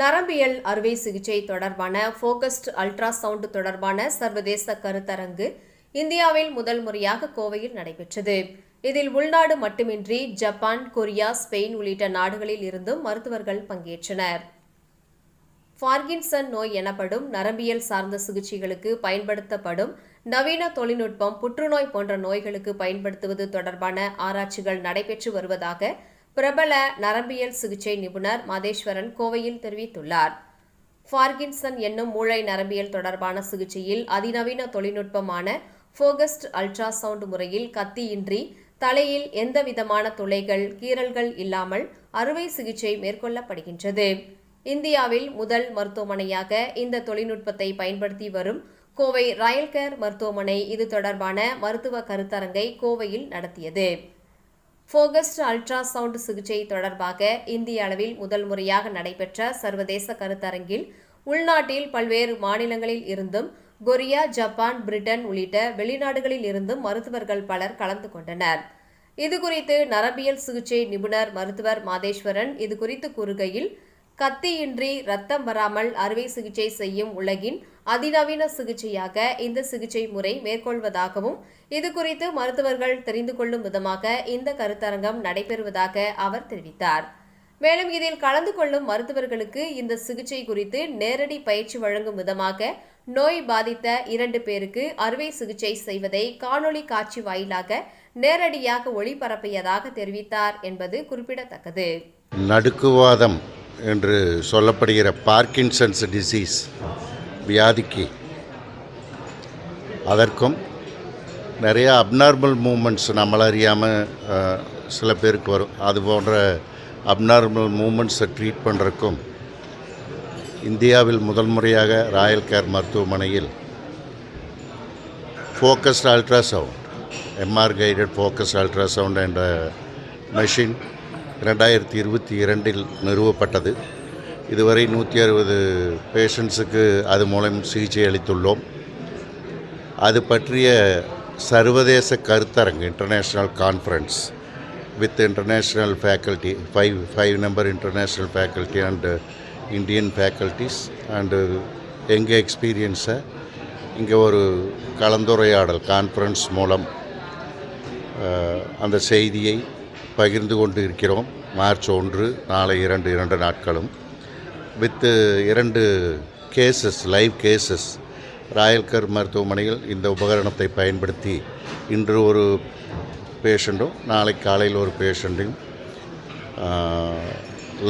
நரம்பியல் அறுவை சிகிச்சை தொடர்பான ஃபோகஸ்ட் அல்ட்ராசவுண்ட் தொடர்பான சர்வதேச கருத்தரங்கு இந்தியாவில் முதல் முறையாக கோவையில் நடைபெற்றது. இதில் உள்நாடு மட்டுமின்றி ஜப்பான் கொரியா ஸ்பெயின் உள்ளிட்ட நாடுகளில் இருந்தும் மருத்துவர்கள் பங்கேற்றனர். பார்கின்சன் நோய் எனப்படும் நரம்பியல் சார்ந்த சிகிச்சைகளுக்கு பயன்படுத்தப்படும் நவீன தொழில்நுட்பம் புற்றுநோய் போன்ற நோய்களுக்கு பயன்படுத்துவது தொடர்பான ஆராய்ச்சிகள் நடைபெற்று வருவதாக பிரபல நரம்பியல் சிகிச்சை நிபுணர் மாதேஸ்வரன் கோவையில் தெரிவித்துள்ளார். பார்கின்சன் என்னும் மூளை நரம்பியல் தொடர்பான சிகிச்சையில் அதிநவீன தொழில்நுட்பமான ஃபோகஸ்ட் அல்ட்ராசவுண்ட் முறையில் கத்தியின்றி தலையில் எந்தவிதமான துளைகள் கீறல்கள் இல்லாமல் அறுவை சிகிச்சை மேற்கொள்ளப்படுகின்றது. இந்தியாவில் முதல் மருத்துவமனையாக இந்த தொழில்நுட்பத்தை பயன்படுத்தி வரும் கோவை ராயல் கேர் மருத்துவமனை இது தொடர்பான மருத்துவ கருத்தரங்கை கோவையில் நடத்தியது. ஃபோகஸ்ட் அல்ட்ராசவுண்ட் சிகிச்சை தொடர்பாக இந்திய அளவில் முதல் முறையாக நடைபெற்ற சர்வதேச கருத்தரங்கில் உள்நாட்டில் பல்வேறு மாநிலங்களில் இருந்தும் கொரியா ஜப்பான் பிரிட்டன் உள்ளிட்ட வெளிநாடுகளில் இருந்தும் மருத்துவர்கள் பலர் கலந்து கொண்டனர். இதுகுறித்து நரம்பியல் சிகிச்சை நிபுணர் மருத்துவர் மாதேஸ்வரன் இதுகுறித்து கூறுகையில் கத்தியின்றி ரத்தம் வராமல் அறுவை சிகிச்சை செய்யும் உலகின் அதிநவீன சிகிச்சையாக இந்த சிகிச்சை முறை மேற்கொள்வதாகவும் இது குறித்து மருத்துவர்கள் தெரிந்து கொள்ளும் விதமாக இந்த கருத்தரங்கம் நடைபெறுவதாக அவர் தெரிவித்தார். மேலும் இதில் கலந்து கொள்ளும் மருத்துவர்களுக்கு இந்த சிகிச்சை குறித்து நேரடி பயிற்சி வழங்கும் விதமாக நோய் பாதித்த இரண்டு பேருக்கு அறுவை சிகிச்சை செய்வதை காணொளி காட்சி வாயிலாக நேரடியாக ஒளிபரப்பியதாக தெரிவித்தார் என்பது குறிப்பிடத்தக்கது. நடுக்குவாதம். என்று சொல்லப்படுகிற பார்க்கின்சன்ஸ் டிசீஸ் வியாதிக்கு அதற்கும் நிறையா அப்நார்மல் மூமெண்ட்ஸ் நம்மள அறியாமல் சில பேருக்கு வரும். அது போன்ற அப்நார்மல் மூமெண்ட்ஸை ட்ரீட் பண்ணுறக்கும் இந்தியாவில் முதல் முறையாக ராயல் கேர் மருத்துவமனையில் focused ultrasound MR guided focused ultrasound என்ற மெஷின் ரெண்டாயிரத்தி இருபத்தி இரண்டில் நிறுவப்பட்டது. இதுவரை நூற்றி அறுபது பேஷண்ட்ஸுக்கு அது மூலம் சிகிச்சை அளித்துள்ளோம். அது பற்றிய சர்வதேச கருத்தரங்கு international conference with international faculty five five number international faculty and Indian faculties and எங்கள் எக்ஸ்பீரியன்ஸை இங்கே ஒரு கலந்துரையாடல் கான்ஃபரன்ஸ் மூலம் அந்த செய்தியை பகிர்ந்து கொண்டு இருக்கிறோம் மார்ச் ஒன்று நாளை இரண்டு இரண்டு நாட்களும். வித்து இரண்டு கேசஸ் லைவ் கேசஸ் ராயல்கர் மருத்துவமனையில் இந்த உபகரணத்தை பயன்படுத்தி இன்று ஒரு பேஷண்ட்டும் நாளை காலையில் ஒரு பேஷண்ட்டையும்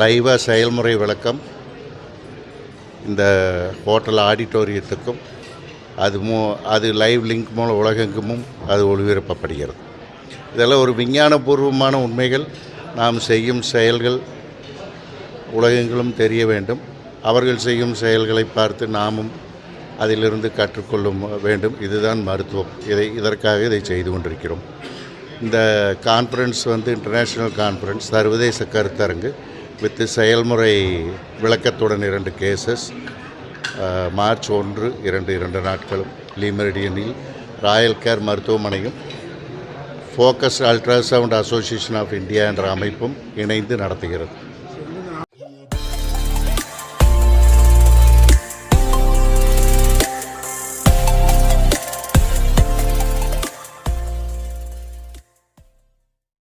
லைவாக செயல்முறை விளக்கம் இந்த ஹோட்டல் ஆடிட்டோரியத்துக்கும் அது மூ அது லைவ் லிங்க் மூலம் உலகெங்குமும் அது ஒளிபரப்பப்படுகிறது. இதெல்லாம் ஒரு விஞ்ஞானபூர்வமான உண்மைகள். நாம் செய்யும் செயல்கள் உலகங்களும் தெரிய வேண்டும். அவர்கள் செய்யும் செயல்களை பார்த்து நாமும் அதிலிருந்து கற்றுக்கொள்ளும் வேண்டும். இதுதான் மருத்துவம். இதை இதற்காக இதை செய்து கொண்டிருக்கிறோம். இந்த கான்ஃபரன்ஸ் வந்து இன்டர்நேஷ்னல் கான்ஃபரன்ஸ் சர்வதேச கருத்தரங்கு வித்து செயல்முறை விளக்கத்துடன் இரண்டு கேசஸ் மார்ச் ஒன்று இரண்டு இரண்டு நாட்களும். லீமெரிடியனில் ராயல் கேர் மருத்துவமனையும் focus ultrasound association of India என்ற அமைப்பும் இணைந்து நடத்துகிறது.